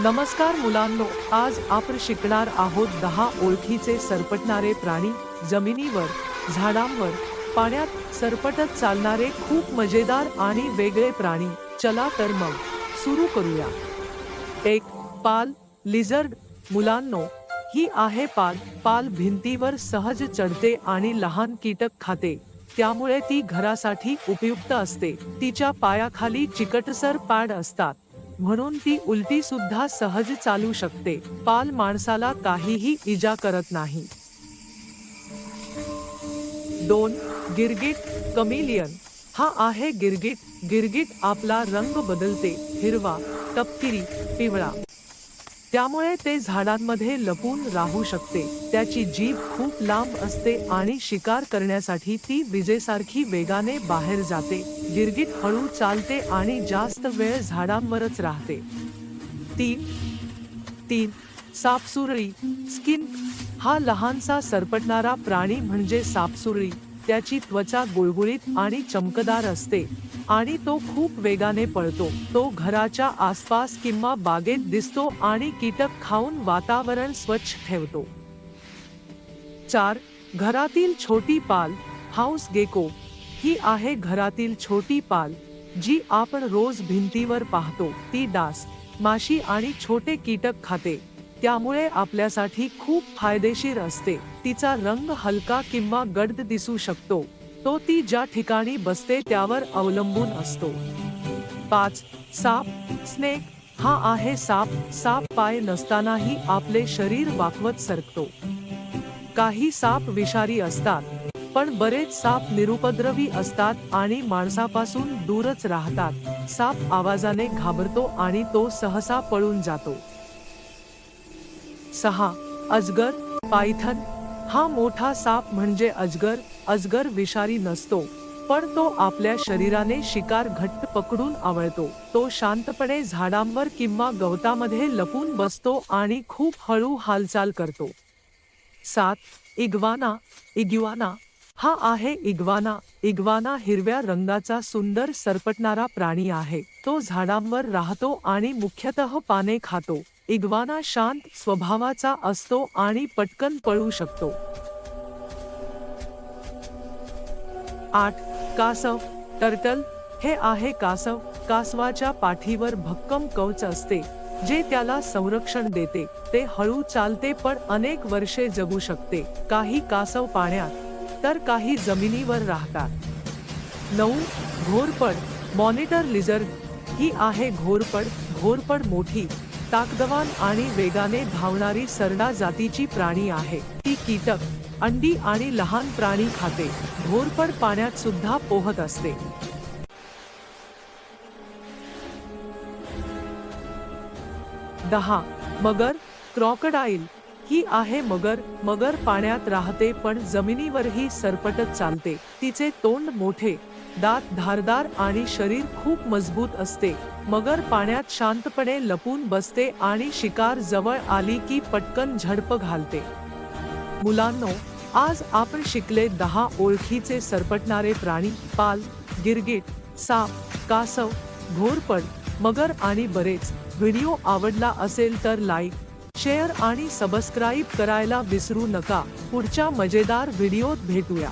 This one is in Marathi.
नमस्कार मुलांनो आज आपण शिकणार आहोत दहा ओळखीचे सरपटणारे प्राणी जमिनीवर झाडांवर पाण्यात सरपटत चालणारे खूप मजेदार आणि वेगळे प्राणी. चला तर मग सुरू करूया. एक पाल लिझर्ड मुलांनो ही आहे पाल. पाल भिंतीवर सहज चढते आणि लहान कीटक खाते. त्यामुळे ती घरासाठी उपयुक्त असते. तिच्या पायाखाली चिकटसर पॅड असतात. म्हणून ती उलटी सुद्धा सहज चालू शकते. पाल माणसाला काहीही इजा करत नाही. दोन गिरगिट कमिलियन. हा आहे गिरगिट. गिरगिट आपला रंग बदलते. हिरवा तपकिरी पिवळा. त्यामुळे ते झाडांमध्ये लपून राहू शकते. त्याची जीभ खूप लांब असते आणि शिकार करण्यासाठी ती विजेसारखी वेगाने बाहेर जाते. गिरगिट हळू चालते आणि जास्त वेळ झाडांवरच राहते. तीन तीन सापसुरळी स्किन हा लहानसा सरपटणारा प्राणी म्हणजे सापसुरळी. त्याची त्वचा गुळगुळीत आणि चमकदार असते आणि तो खूप वेगाने पळतो. तो घराच्या आसपास किंवा बागेत दिसतो आणि कीटक खाऊन वातावरण स्वच्छ ठेवतो. चार घरातील छोटी पाल हाऊस गेको ही आहे घरातील छोटी पाल जी आपण रोज भिंतीवर पाहतो. ती डास माशी आणि छोटे कीटक खाते. त्यामुळे आपल्यासाठी खूप फायदेशीर असते. तिचा रंग हलका किंवा गडद दिसू शकतो तो ती ज्या ठिकाणी बसते त्यावर अवलंबून असतो. पाच साप. स्नेक. हा आहे साप. साप पाय नसतानाही आपले शरीर वाकवत सरकतो. काही साप विषारी असतात पण बरेच साप निरुपद्रवी असतात आणि माणसापासून दूरच राहतात. साप आवाजाने घाबरतो आणि तो सहसा पळून जातो. सहा अजगर पायथन. हा मोठा साप म्हणजे अजगर अजगर विषारी नसतो पण तो आपल्या शरीराने शिकार घट्ट पकडून आवळतो. तो शांतपणे झाडांवर किंवा गवतामध्ये लपून बसतो आणि खूप हळू हालचाल करतो. सात इग्वाना इग्युआना हा आहे इग्वाना. इग्वाना हिरव्या रंगाचा सुंदर सरपटणारा प्राणी आहे. तो झाडांवर राहतो आणि मुख्यतः पाने खातो. इग्वाना शांत स्वभावाचा असतो आणि पटकन पळू शकतो. आठ. कासव. टर्टल हे आहे कासव. कासवाच्या पाठीवर भक्कम कवच असते जे त्याला संरक्षण देते. ते हळू चालते पण अनेक वर्षे जगू शकते. काही कासव पाण्यात तर काही जमिनीवर राहतात. नऊ घोरपड. मॉनिटर लिझर्ड ही आहे घोरपड. घोरपड मोठी ताकदवान आणि वेगाने धावणारी सरडा जातीची प्राणी आहे. ती कीटक अंडी आणि लहान प्राणी खाते. घोरपड पाण्यात सुद्धा पोहत असते. दहा मगर क्रॉकडाईल. ही आहे मगर मगर पाण्यात राहते पण जमिनीवरही सरपटत चालते. तिचे तोंड मोठे दात धारदार आणि शरीर खूप मजबूत असते. मगर पाण्यात शांतपणे लपून बसते आणि शिकार जवळ आली की पटकन झडप घालते. मुलांनो आज आपण शिकले दहा ओळखीचे सरपटणारे प्राणी पाल गिरगिट साप कासव घोरपड मगर आणि बरेच. व्हिडिओ आवडला असेल तर लाईक शेअर आणि सबस्क्राईब करायला विसरू नका. पुढच्या मजेदार व्हिडिओत भेटूया.